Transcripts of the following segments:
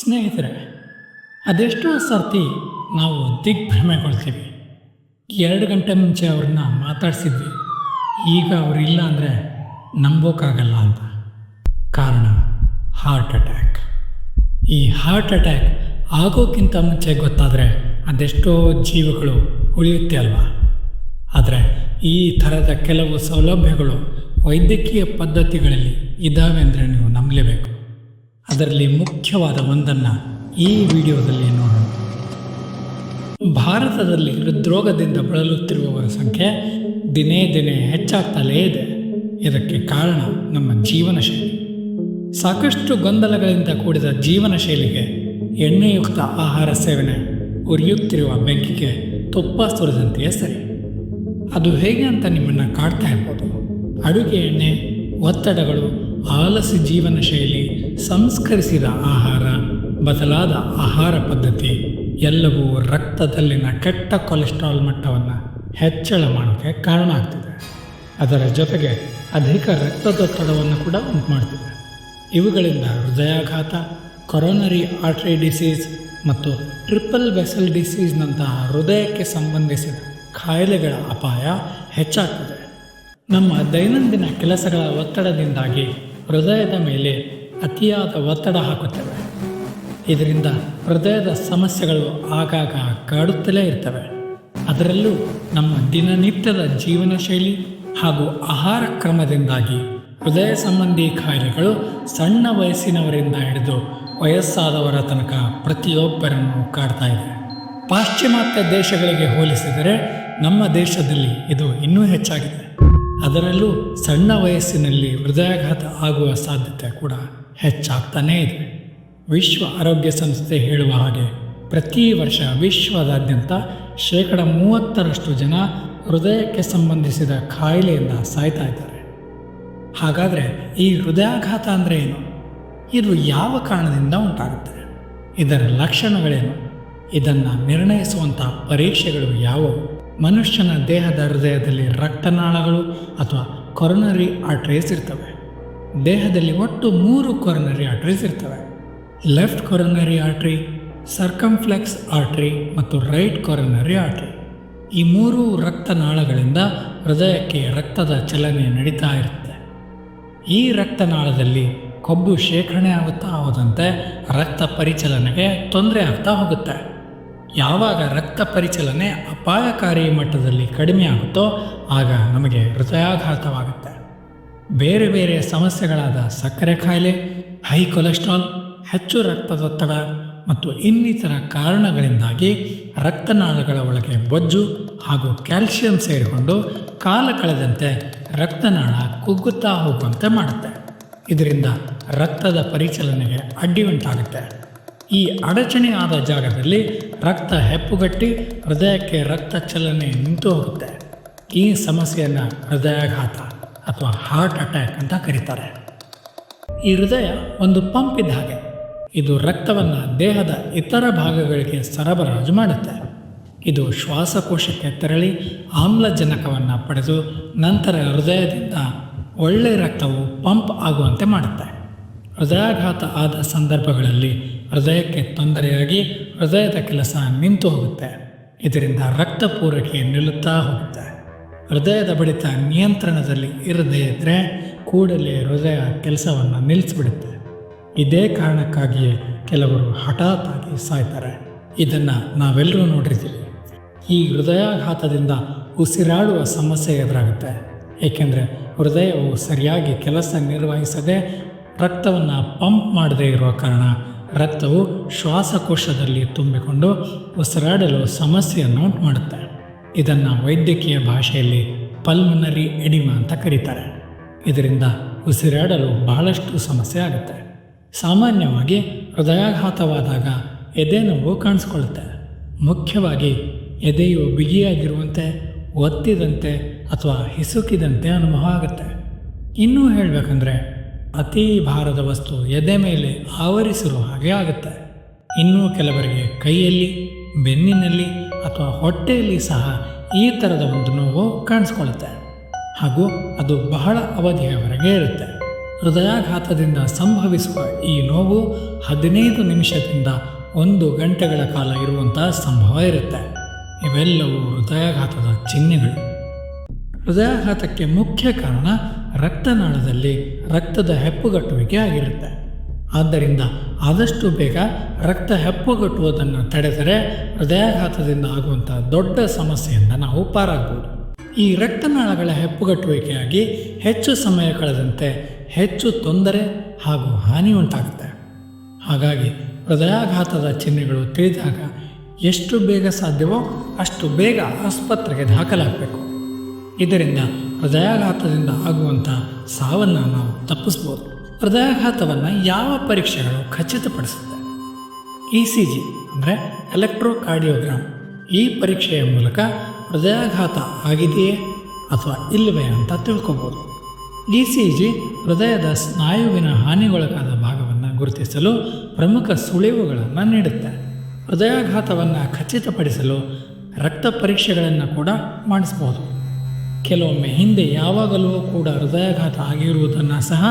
ಸ್ನೇಹಿತರೆ, ಅದೆಷ್ಟೋ ಸರ್ತಿ ನಾವು ದಿಗ್ಭ್ರಮೆಗೊಳ್ತೀವಿ. ಎರಡು ಗಂಟೆ ಮುಂಚೆ ಅವ್ರನ್ನ ಮಾತಾಡಿಸಿದ್ವಿ. ಈಗ ಅವರಿಲ್ಲ ಅಂದರೆ ನಂಬೋಕ್ಕಾಗಲ್ಲ ಅಂತ. ಕಾರಣ ಹಾರ್ಟ್ ಅಟ್ಯಾಕ್. ಈ ಹಾರ್ಟ್ ಅಟ್ಯಾಕ್ ಆಗೋಕ್ಕಿಂತ ಮುಂಚೆ ಗೊತ್ತಾದರೆ ಅದೆಷ್ಟೋ ಜೀವಗಳು ಉಳಿಯುತ್ತೆ ಅಲ್ವಾ? ಆದರೆ ಈ ಥರದ ಕೆಲವು ಸೌಲಭ್ಯಗಳು ವೈದ್ಯಕೀಯ ಪದ್ಧತಿಗಳಲ್ಲಿ ಇದ್ದಾವೆ ಅಂದರೆ ನೀವು ನಂಬಲೇಬೇಕು. ಅದರಲ್ಲಿ ಮುಖ್ಯವಾದ ಒಂದನ್ನು ಈ ವಿಡಿಯೋದಲ್ಲಿ ನೋಡೋಣ. ಭಾರತದಲ್ಲಿ ಹೃದ್ರೋಗದಿಂದ ಬಳಲುತ್ತಿರುವವರ ಸಂಖ್ಯೆ ದಿನೇ ದಿನೇ ಹೆಚ್ಚಾಗ್ತಲೇ ಇದೆ. ಇದಕ್ಕೆ ಕಾರಣ ನಮ್ಮ ಜೀವನ ಶೈಲಿ ಸಾಕಷ್ಟು ಗೊಂದಲಗಳಿಂದ ಕೂಡಿದ ಜೀವನ ಶೈಲಿಗೆ ಎಣ್ಣೆಯುಕ್ತ ಆಹಾರ ಸೇವನೆ ಉರಿಯುತ್ತಿರುವ ಬೆಂಕಿಗೆ ತುಪ್ಪ ಸುರಿದಂತೆಯೇ ಸರಿ. ಅದು ಹೇಗೆ ಅಂತ ನಿಮ್ಮನ್ನು ಕಾಡ್ತಾ ಇರ್ಬೋದು. ಅಡುಗೆ ಎಣ್ಣೆ, ಒತ್ತಡಗಳು, ಆಲಸಿ ಜೀವನ ಶೈಲಿ ಸಂಸ್ಕರಿಸಿದ ಆಹಾರ, ಬದಲಾದ ಆಹಾರ ಪದ್ಧತಿ, ಎಲ್ಲವೂ ರಕ್ತದಲ್ಲಿನ ಕೆಟ್ಟ ಕೊಲೆಸ್ಟ್ರಾಲ್ ಮಟ್ಟವನ್ನು ಹೆಚ್ಚಳ ಮಾಡೋಕ್ಕೆ ಕಾರಣ ಆಗ್ತಿದೆ. ಅದರ ಜೊತೆಗೆ ಅಧಿಕ ರಕ್ತದೊತ್ತಡವನ್ನು ಕೂಡ ಉಂಟು ಮಾಡ್ತಿದೆ ಇವುಗಳಿಂದ ಹೃದಯಾಘಾತ, ಕೊರೋನರಿ ಆರ್ಟ್ರಿ ಡಿಸೀಸ್ ಮತ್ತು ಟ್ರಿಪಲ್ ವೆಸಲ್ ಡಿಸೀಸ್ನಂತಹ ಹೃದಯಕ್ಕೆ ಸಂಬಂಧಿಸಿದ ಕಾಯಿಲೆಗಳ ಅಪಾಯ ಹೆಚ್ಚಾಗ್ತದೆ. ನಮ್ಮ ದೈನಂದಿನ ಕೆಲಸಗಳ ಒತ್ತಡದಿಂದಾಗಿ ಹೃದಯದ ಮೇಲೆ ಅತಿಯಾದ ಒತ್ತಡ ಹಾಕುತ್ತವೆ. ಇದರಿಂದ ಹೃದಯದ ಸಮಸ್ಯೆಗಳು ಆಗಾಗ ಕಾಡುತ್ತಲೇ ಇರ್ತವೆ. ಅದರಲ್ಲೂ ನಮ್ಮ ದಿನನಿತ್ಯದ ಜೀವನ ಶೈಲಿ ಹಾಗೂ ಆಹಾರ ಕ್ರಮದಿಂದಾಗಿ ಹೃದಯ ಸಂಬಂಧಿ ಕಾಯಿಲೆಗಳು ಸಣ್ಣ ವಯಸ್ಸಿನವರಿಂದ ಹಿಡಿದು ವಯಸ್ಸಾದವರ ತನಕ ಪ್ರತಿಯೊಬ್ಬರನ್ನು ಕಾಡ್ತಾ ಇದೆ. ಪಾಶ್ಚಿಮಾತ್ಯ ದೇಶಗಳಿಗೆ ಹೋಲಿಸಿದರೆ ನಮ್ಮ ದೇಶದಲ್ಲಿ ಇದು ಇನ್ನೂ ಹೆಚ್ಚಾಗಿದೆ. ಅದರಲ್ಲೂ ಸಣ್ಣ ವಯಸ್ಸಿನಲ್ಲಿ ಹೃದಯಾಘಾತ ಆಗುವ ಸಾಧ್ಯತೆ ಕೂಡ ಹೆಚ್ಚಾಗ್ತಾನೇ ಇದೆ. ವಿಶ್ವ ಆರೋಗ್ಯ ಸಂಸ್ಥೆ ಹೇಳುವ ಹಾಗೆ ಪ್ರತಿ ವರ್ಷ ವಿಶ್ವದಾದ್ಯಂತ ಶೇಕಡ ಮೂವತ್ತರಷ್ಟು ಜನ ಹೃದಯಕ್ಕೆ ಸಂಬಂಧಿಸಿದ ಕಾಯಿಲೆಯಿಂದ ಸಾಯ್ತಾ ಇದ್ದಾರೆ. ಹಾಗಾದರೆ ಈ ಹೃದಯಾಘಾತ ಅಂದರೆ ಏನು? ಇದು ಯಾವ ಕಾರಣದಿಂದ ಉಂಟಾಗುತ್ತೆ? ಇದರ ಲಕ್ಷಣಗಳೇನು? ಇದನ್ನು ನಿರ್ಣಯಿಸುವಂಥ ಪರೀಕ್ಷೆಗಳು ಯಾವುವು? ಮನುಷ್ಯನ ದೇಹದ ಹೃದಯದಲ್ಲಿ ರಕ್ತನಾಳಗಳು ಅಥವಾ ಕೊರೊನರಿ ಆರ್ಟ್ರೀಸ್ ಇರ್ತವೆ. ದೇಹದಲ್ಲಿ ಒಟ್ಟು ಮೂರು ಕೊರನರಿ ಆರ್ಟ್ರೀಸ್ ಇರ್ತವೆ. Left coronary artery circumflex artery ಮತ್ತು ರೈಟ್ ಕೊರನರಿ ಆರ್ಟ್ರಿ ಈ ಮೂರು ರಕ್ತನಾಳಗಳಿಂದ ಹೃದಯಕ್ಕೆ ರಕ್ತದ ಚಲನೆ ನಡೀತಾ ಇರುತ್ತೆ. ಈ ರಕ್ತನಾಳದಲ್ಲಿ ಕೊಬ್ಬು ಶೇಖರಣೆ ಆಗುತ್ತಾ ಹೋದಂತೆ ರಕ್ತ ಪರಿಚಲನೆಗೆ ತೊಂದರೆ ಆಗ್ತಾ ಹೋಗುತ್ತೆ. ಯಾವಾಗ ರಕ್ತ ಪರಿಚಲನೆ ಅಪಾಯಕಾರಿ ಮಟ್ಟದಲ್ಲಿ ಕಡಿಮೆ ಆಗುತ್ತೋ ಆಗ ನಮಗೆ ಹೃದಯಾಘಾತವಾಗುತ್ತೆ. ಬೇರೆ ಬೇರೆ ಸಮಸ್ಯೆಗಳಾದ ಸಕ್ಕರೆ ಕಾಯಿಲೆ ಹೈ ಕೊಲೆಸ್ಟ್ರಾಲ್, ಹೆಚ್ಚು ರಕ್ತದೊತ್ತಡ ಮತ್ತು ಇನ್ನಿತರ ಕಾರಣಗಳಿಂದಾಗಿ ರಕ್ತನಾಳಗಳ ಒಳಗೆ ಬೊಜ್ಜು ಹಾಗೂ ಕ್ಯಾಲ್ಸಿಯಂ ಸೇರಿಕೊಂಡು ಕಾಲ ಕಳೆದಂತೆ ರಕ್ತನಾಳ ಕುಗ್ಗುತ್ತಾ ಹೋಗುವಂತೆ ಮಾಡುತ್ತೆ. ಇದರಿಂದ ರಕ್ತದ ಪರಿಚಲನೆಗೆ ಅಡ್ಡಿ ಉಂಟಾಗುತ್ತೆ. ಈ ಅಡಚಣೆ ಆದ ಜಾಗದಲ್ಲಿ ರಕ್ತ ಹೆಪ್ಪುಗಟ್ಟಿ ಹೃದಯಕ್ಕೆ ರಕ್ತ ಚಲನೆ ನಿಂತು ಹೋಗುತ್ತೆ ಈ ಸಮಸ್ಯೆಯನ್ನು ಹೃದಯಾಘಾತ ಅಥವಾ ಹಾರ್ಟ್ ಅಟ್ಯಾಕ್ ಅಂತ ಕರೀತಾರೆ. ಈ ಹೃದಯ ಒಂದು ಪಂಪ್ ಇದ್ದ ಹಾಗೆ. ಇದು ರಕ್ತವನ್ನು ದೇಹದ ಇತರ ಭಾಗಗಳಿಗೆ ಸರಬರಾಜು ಮಾಡುತ್ತೆ. ಇದು ಶ್ವಾಸಕೋಶಕ್ಕೆ ತೆರಳಿ ಆಮ್ಲಜನಕವನ್ನು ಪಡೆದು ನಂತರ ಹೃದಯದಿಂದ ಒಳ್ಳೆಯ ರಕ್ತವು ಪಂಪ್ ಆಗುವಂತೆ ಮಾಡುತ್ತೆ. ಹೃದಯಾಘಾತ ಆದ ಸಂದರ್ಭಗಳಲ್ಲಿ ಹೃದಯಕ್ಕೆ ತೊಂದರೆಯಾಗಿ ಹೃದಯದ ಕೆಲಸ ನಿಂತು ಹೋಗುತ್ತೆ. ಇದರಿಂದ ರಕ್ತ ಪೂರೈಕೆ ನಿಲ್ಲುತ್ತಾ ಹೋಗುತ್ತೆ. ಹೃದಯದ ಬಡಿತ ನಿಯಂತ್ರಣದಲ್ಲಿ ಇರದೇ ಇದ್ದರೆ ಕೂಡಲೇ ಹೃದಯ ಕೆಲಸವನ್ನು ನಿಲ್ಲಿಸಿಬಿಡುತ್ತೆ. ಇದೇ ಕಾರಣಕ್ಕಾಗಿಯೇ ಕೆಲವರು ಹಠಾತ್ ಆಗಿ ಸಾಯ್ತಾರೆ. ಇದನ್ನು ನಾವೆಲ್ಲರೂ ನೋಡಿರ್ತೀವಿ. ಈ ಹೃದಯಾಘಾತದಿಂದ ಉಸಿರಾಡುವ ಸಮಸ್ಯೆ ಎದುರಾಗುತ್ತೆ. ಏಕೆಂದರೆ ಹೃದಯವು ಸರಿಯಾಗಿ ಕೆಲಸ ನಿರ್ವಹಿಸದೆ ರಕ್ತವನ್ನು ಪಂಪ್ ಮಾಡದೇ ಇರುವ ಕಾರಣ ರಕ್ತವು ಶ್ವಾಸಕೋಶದಲ್ಲಿ ತುಂಬಿಕೊಂಡು ಉಸಿರಾಡಲು ಸಮಸ್ಯೆಯನ್ನು ಉಂಟು ಮಾಡುತ್ತೆ ಇದನ್ನು ವೈದ್ಯಕೀಯ ಭಾಷೆಯಲ್ಲಿ ಪಲ್ಮನರಿ ಎಡಿಮಾ ಅಂತ ಕರೀತಾರೆ. ಇದರಿಂದ ಉಸಿರಾಡಲು ಬಹಳಷ್ಟು ಸಮಸ್ಯೆ ಆಗುತ್ತೆ. ಸಾಮಾನ್ಯವಾಗಿ ಹೃದಯಾಘಾತವಾದಾಗ ಎದೆ ನೋವು ಕಾಣಿಸ್ಕೊಳ್ಳುತ್ತೆ. ಮುಖ್ಯವಾಗಿ ಎದೆಯು ಬಿಗಿಯಾಗಿರುವಂತೆ, ಒತ್ತಿದಂತೆ ಅಥವಾ ಹಿಸುಕಿದಂತೆ ಅನುಭವ ಆಗುತ್ತೆ. ಇನ್ನೂ ಹೇಳಬೇಕಂದ್ರೆ ಅತಿ ಭಾರದ ವಸ್ತು ಎದೆ ಮೇಲೆ ಆವರಿಸಿರುವ ಹಾಗೆ ಆಗುತ್ತೆ. ಇನ್ನೂ ಕೆಲವರಿಗೆ ಕೈಯಲ್ಲಿ, ಬೆನ್ನಿನಲ್ಲಿ ಅಥವಾ ಹೊಟ್ಟೆಯಲ್ಲಿ ಸಹ ಈ ಥರದ ಒಂದು ನೋವು ಕಾಣಿಸ್ಕೊಳ್ಳುತ್ತೆ. ಹಾಗೂ ಅದು ಬಹಳ ಅವಧಿಯವರೆಗೆ ಇರುತ್ತೆ. ಹೃದಯಾಘಾತದಿಂದ ಸಂಭವಿಸುವ ಈ ನೋವು ಹದಿನೈದು ನಿಮಿಷದಿಂದ ಒಂದು ಗಂಟೆಗಳ ಕಾಲ ಇರುವಂತಹ ಸಂಭವ ಇರುತ್ತೆ. ಇವೆಲ್ಲವೂ ಹೃದಯಾಘಾತದ ಚಿಹ್ನೆಗಳು. ಹೃದಯಾಘಾತಕ್ಕೆ ಮುಖ್ಯ ಕಾರಣ ರಕ್ತನಾಳದಲ್ಲಿ ರಕ್ತದ ಹೆಪ್ಪುಗಟ್ಟುವಿಕೆ ಆಗಿರುತ್ತೆ. ಆದ್ದರಿಂದ ಆದಷ್ಟು ಬೇಗ ರಕ್ತ ಹೆಪ್ಪುಗಟ್ಟುವುದನ್ನು ತಡೆದರೆ ಹೃದಯಾಘಾತದಿಂದ ಆಗುವಂಥ ದೊಡ್ಡ ಸಮಸ್ಯೆಯಿಂದ ನಾವು ಪಾರಾಗ್ಬೋದು ಈ ರಕ್ತನಾಳಗಳ ಹೆಪ್ಪುಗಟ್ಟುವಿಕೆಯಾಗಿ ಹೆಚ್ಚು ಸಮಯ ಕಳೆದಂತೆ ಹೆಚ್ಚು ತೊಂದರೆ ಹಾಗೂ ಹಾನಿ ಉಂಟಾಗುತ್ತೆ. ಹಾಗಾಗಿ ಹೃದಯಾಘಾತದ ಚಿಹ್ನೆಗಳು ತಿಳಿದಾಗ ಎಷ್ಟು ಬೇಗ ಸಾಧ್ಯವೋ ಅಷ್ಟು ಬೇಗ ಆಸ್ಪತ್ರೆಗೆ ದಾಖಲಾಗಬೇಕು. ಇದರಿಂದ ಹೃದಯಾಘಾತದಿಂದ ಆಗುವಂಥ ಸಾವನ್ನು ನಾವು ತಪ್ಪಿಸ್ಬೋದು ಹೃದಯಾಘಾತವನ್ನು ಯಾವ ಪರೀಕ್ಷೆಗಳು ಖಚಿತಪಡಿಸುತ್ತೆ? ಇ ಸಿ ಜಿ ಅಂದರೆ ಎಲೆಕ್ಟ್ರೋಕಾರ್ಡಿಯೋಗ್ರಾಮ್ ಈ ಪರೀಕ್ಷೆಯ ಮೂಲಕ ಹೃದಯಾಘಾತ ಆಗಿದೆಯೇ ಅಥವಾ ಇಲ್ಲವೇ ಅಂತ ತಿಳ್ಕೊಬೋದು. ಇ ಸಿ ಜಿ ಹೃದಯದ ಸ್ನಾಯುವಿನ ಹಾನಿಗೊಳಗಾದ ಭಾಗವನ್ನು ಗುರುತಿಸಲು ಪ್ರಮುಖ ಸುಳಿವುಗಳನ್ನು ನೀಡುತ್ತೆ. ಹೃದಯಾಘಾತವನ್ನು ಖಚಿತಪಡಿಸಲು ರಕ್ತ ಪರೀಕ್ಷೆಗಳನ್ನು ಕೂಡ ಮಾಡಿಸ್ಬೋದು. ಕೆಲವೊಮ್ಮೆ ಹಿಂದೆ ಯಾವಾಗಲೂ ಕೂಡ ಹೃದಯಾಘಾತ ಆಗಿರುವುದನ್ನು ಸಹ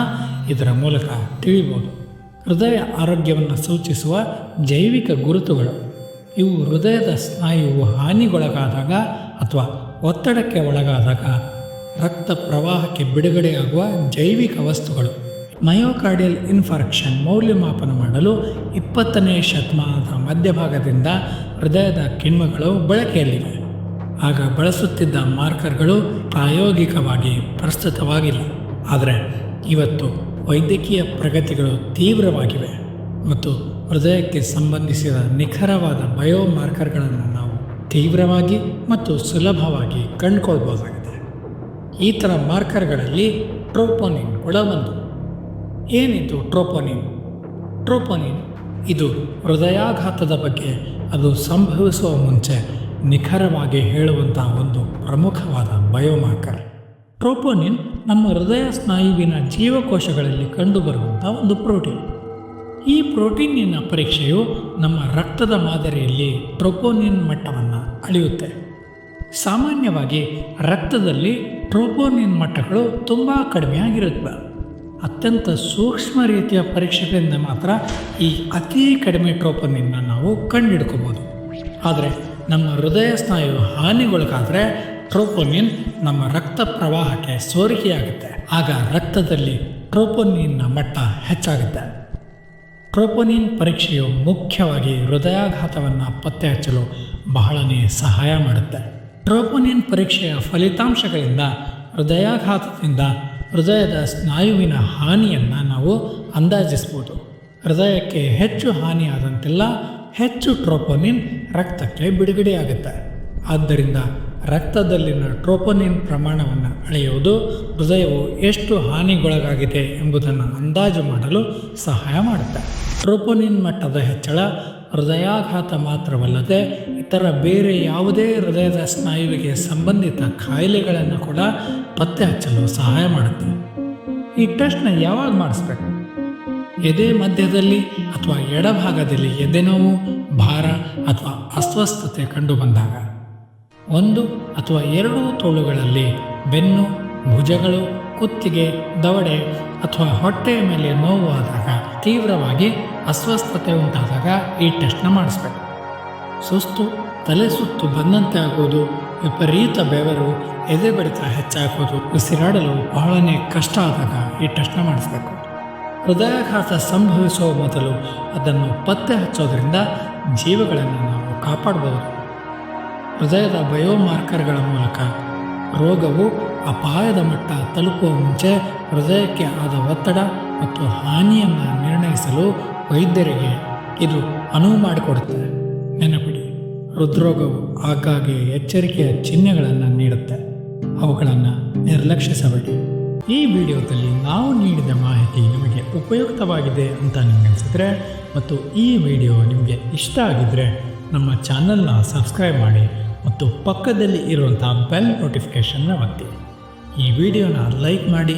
ಇದರ ಮೂಲಕ ತಿಳಿಬೋದು. ಹೃದಯ ಆರೋಗ್ಯವನ್ನು ಸೂಚಿಸುವ ಜೈವಿಕ ಗುರುತುಗಳು. ಇವು ಹೃದಯದ ಸ್ನಾಯುವು ಹಾನಿಗೊಳಗಾದಾಗ ಅಥವಾ ಒತ್ತಡಕ್ಕೆ ಒಳಗಾದಾಗ ರಕ್ತ ಪ್ರವಾಹಕ್ಕೆ ಬಿಡುಗಡೆಯಾಗುವ ಜೈವಿಕ ವಸ್ತುಗಳು. ಮಯೋಕಾರ್ಡಿಯಲ್ ಇನ್ಫಾರ್ಕ್ಷನ್ ಮೌಲ್ಯಮಾಪನ ಮಾಡಲು ಇಪ್ಪತ್ತನೇ ಶತಮಾನದ ಮಧ್ಯಭಾಗದಿಂದ ಹೃದಯದ ಕಿಣ್ವಗಳು ಬಳಕೆಯಲ್ಲಿವೆ. ಆಗ ಬಳಸುತ್ತಿದ್ದ ಮಾರ್ಕರ್ಗಳು ಪ್ರಾಯೋಗಿಕವಾಗಿ ಪ್ರಸ್ತುತವಾಗಿಲ್ಲ. ಆದರೆ ಇವತ್ತು ವೈದ್ಯಕೀಯ ಪ್ರಗತಿಗಳು ತೀವ್ರವಾಗಿವೆ ಮತ್ತು ಹೃದಯಕ್ಕೆ ಸಂಬಂಧಿಸಿದ ನಿಖರವಾದ ಬಯೋಮಾರ್ಕರ್ಗಳನ್ನು ನಾವು ತೀವ್ರವಾಗಿ ಮತ್ತು ಸುಲಭವಾಗಿ ಕಂಡುಕೊಳ್ಬೋದಾಗಿದೆ. ಈ ಥರ ಮಾರ್ಕರ್ಗಳಲ್ಲಿ ಟ್ರೋಪೋನಿನ್ ಕೂಡ ಒಂದು. ಏನಿದು ಟ್ರೋಪೋನಿನ್? ಟ್ರೋಪೋನಿನ್ ಇದು ಹೃದಯಾಘಾತದ ಬಗ್ಗೆ ಅದು ಸಂಭವಿಸುವ ಮುಂಚೆ ನಿಖರವಾಗಿ ಹೇಳುವಂತಹ ಒಂದು ಪ್ರಮುಖವಾದ ಬಯೋಮಾರ್ಕರ್. ಟ್ರೋಪೋನಿನ್ ನಮ್ಮ ಹೃದಯ ಸ್ನಾಯುವಿನ ಜೀವಕೋಶಗಳಲ್ಲಿ ಕಂಡುಬರುವಂಥ ಒಂದು ಪ್ರೋಟೀನ್. ಈ ಪ್ರೋಟೀನಿನ ಪರೀಕ್ಷೆಯು ನಮ್ಮ ರಕ್ತದ ಮಾದರಿಯಲ್ಲಿ ಟ್ರೋಪೋನಿನ್ ಮಟ್ಟವನ್ನು ಅಳೆಯುತ್ತೆ. ಸಾಮಾನ್ಯವಾಗಿ ರಕ್ತದಲ್ಲಿ ಟ್ರೋಪೋನಿನ್ ಮಟ್ಟಗಳು ತುಂಬ ಕಡಿಮೆಯಾಗಿರುತ್ತವೆ ಅತ್ಯಂತ ಸೂಕ್ಷ್ಮ ರೀತಿಯ ಪರೀಕ್ಷೆಗಳಿಂದ ಮಾತ್ರ ಈ ಅತಿ ಕಡಿಮೆ ಟ್ರೋಪೋನಿನ್ನ ನಾವು ಕಂಡುಹಿಡ್ಕೋಬೋದು ಆದರೆ ನಮ್ಮ ಹೃದಯ ಸ್ನಾಯು ಹಾನಿಗೊಳಗಾದರೆ ಟ್ರೋಪೋನಿನ್ ನಮ್ಮ ರಕ್ತ ಪ್ರವಾಹಕ್ಕೆ ಸೋರಿಕೆಯಾಗುತ್ತೆ. ಆಗ ರಕ್ತದಲ್ಲಿ ಟ್ರೋಪೋನಿನ್ನ ಮಟ್ಟ ಹೆಚ್ಚಾಗುತ್ತೆ. ಟ್ರೋಪೋನಿನ್ ಪರೀಕ್ಷೆಯು ಮುಖ್ಯವಾಗಿ ಹೃದಯಾಘಾತವನ್ನು ಪತ್ತೆ ಹಚ್ಚಲು ಬಹಳನೇ ಸಹಾಯ ಮಾಡುತ್ತೆ. ಟ್ರೋಪೋನಿನ್ ಪರೀಕ್ಷೆಯ ಫಲಿತಾಂಶಗಳಿಂದ ಹೃದಯಾಘಾತದಿಂದ ಹೃದಯದ ಸ್ನಾಯುವಿನ ಹಾನಿಯನ್ನು ನಾವು ಅಂದಾಜಿಸ್ಬೋದು. ಹೃದಯಕ್ಕೆ ಹೆಚ್ಚು ಹಾನಿಯಾದಂತೆಲ್ಲ ಹೆಚ್ಚು ಟ್ರೋಪೋನಿನ್ ರಕ್ತಕ್ಕೆ ಬಿಡುಗಡೆಯಾಗುತ್ತೆ. ಆದ್ದರಿಂದ ರಕ್ತದಲ್ಲಿನ ಟ್ರೋಪೋನಿನ್ ಪ್ರಮಾಣವನ್ನು ಅಳೆಯುವುದು ಹೃದಯವು ಎಷ್ಟು ಹಾನಿಗೊಳಗಾಗಿದೆ ಎಂಬುದನ್ನು ಅಂದಾಜು ಮಾಡಲು ಸಹಾಯ ಮಾಡುತ್ತೆ. ಟ್ರೋಪೋನಿನ್ ಮಟ್ಟದ ಹೆಚ್ಚಳ ಹೃದಯಾಘಾತ ಮಾತ್ರವಲ್ಲದೆ ಇತರ ಬೇರೆ ಯಾವುದೇ ಹೃದಯದ ಸ್ನಾಯುವಿಗೆ ಸಂಬಂಧಿತ ಕಾಯಿಲೆಗಳನ್ನು ಕೂಡ ಪತ್ತೆ ಹಚ್ಚಲು ಸಹಾಯ ಮಾಡುತ್ತೆ. ಈ ಟೆಸ್ಟ್ನ ಯಾವಾಗ ಮಾಡಿಸ್ಬೇಕು? ಎದೆ ಮಧ್ಯದಲ್ಲಿ ಅಥವಾ ಎಡಭಾಗದಲ್ಲಿ ಎದೆನೋವು ಭಾರ ಅಥವಾ ಅಸ್ವಸ್ಥತೆ ಕಂಡುಬಂದಾಗ ಒಂದು ಅಥವಾ ಎರಡೂ ತೋಳುಗಳಲ್ಲಿ ಬೆನ್ನು, ಭುಜಗಳು, ಕುತ್ತಿಗೆ, ದವಡೆ ಅಥವಾ ಹೊಟ್ಟೆಯ ಮೇಲೆ ನೋವು ತೀವ್ರವಾಗಿ ಅಸ್ವಸ್ಥತೆ ಉಂಟಾದಾಗ ಈ ಟೆಸ್ಟ್ನ ಮಾಡಿಸ್ಬೇಕು. ಸುಸ್ತು, ತಲೆ ಸುತ್ತು ಬಂದಂತೆ ಆಗುವುದು, ವಿಪರೀತ ಬೆವರು, ಎದೆ ಬಡಿತ ಹೆಚ್ಚಾಗೋದು ಉಸಿರಾಡಲು ಬಹಳನೇ ಕಷ್ಟ ಆದಾಗ ಈ ಟೆಸ್ಟ್ನ ಮಾಡಿಸ್ಬೇಕು. ಹೃದಯಾಘಾತ ಸಂಭವಿಸುವ ಮೊದಲು ಅದನ್ನು ಪತ್ತೆ ಹಚ್ಚೋದ್ರಿಂದ ಜೀವಗಳನ್ನು ನಾವು ಕಾಪಾಡಬಹುದು ಹೃದಯದ ಬಯೋಮಾರ್ಕರ್ಗಳ ಮೂಲಕ ರೋಗವು ಅಪಾಯದ ಮಟ್ಟ ತಲುಪುವ ಮುಂಚೆ ಹೃದಯಕ್ಕೆ ಆದ ಒತ್ತಡ ಮತ್ತು ಹಾನಿಯನ್ನು ನಿರ್ಣಯಿಸಲು ವೈದ್ಯರಿಗೆ ಇದು ಅನುವು ಮಾಡಿಕೊಡುತ್ತದೆ ನೆನಪಿಡಿ, ಹೃದ್ರೋಗವು ಆಗಾಗ್ಗೆ ಎಚ್ಚರಿಕೆಯ ಚಿಹ್ನೆಗಳನ್ನು ನೀಡುತ್ತೆ. ಅವುಗಳನ್ನು ನಿರ್ಲಕ್ಷಿಸಬೇಡಿ. ಈ ವಿಡಿಯೋದಲ್ಲಿ ನಾವು ನೀಡಿದ ಮಾಹಿತಿ ನಿಮಗೆ ಉಪಯುಕ್ತವಾಗಿದೆ ಅಂತ ನಿಮಗನ್ಸಿದ್ರೆ ಮತ್ತು ಈ ವಿಡಿಯೋ ನಿಮಗೆ ಇಷ್ಟ ಆಗಿದ್ದರೆ ನಮ್ಮ ಚಾನಲ್ನ ಸಬ್ಸ್ಕ್ರೈಬ್ ಮಾಡಿ ಮತ್ತು ಪಕ್ಕದಲ್ಲಿ ಇರುವಂಥ ಬೆಲ್ ನೋಟಿಫಿಕೇಷನ್ನ ಒತ್ತಿ. ಈ ವಿಡಿಯೋನ ಲೈಕ್ ಮಾಡಿ,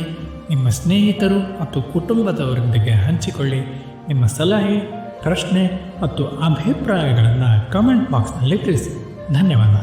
ನಿಮ್ಮ ಸ್ನೇಹಿತರು ಮತ್ತು ಕುಟುಂಬದವರೊಂದಿಗೆ ಹಂಚಿಕೊಳ್ಳಿ. ನಿಮ್ಮ ಸಲಹೆ, ಪ್ರಶ್ನೆ ಮತ್ತು ಅಭಿಪ್ರಾಯಗಳನ್ನು ಕಮೆಂಟ್ ಬಾಕ್ಸ್ನಲ್ಲಿ ತಿಳಿಸಿ. ಧನ್ಯವಾದ.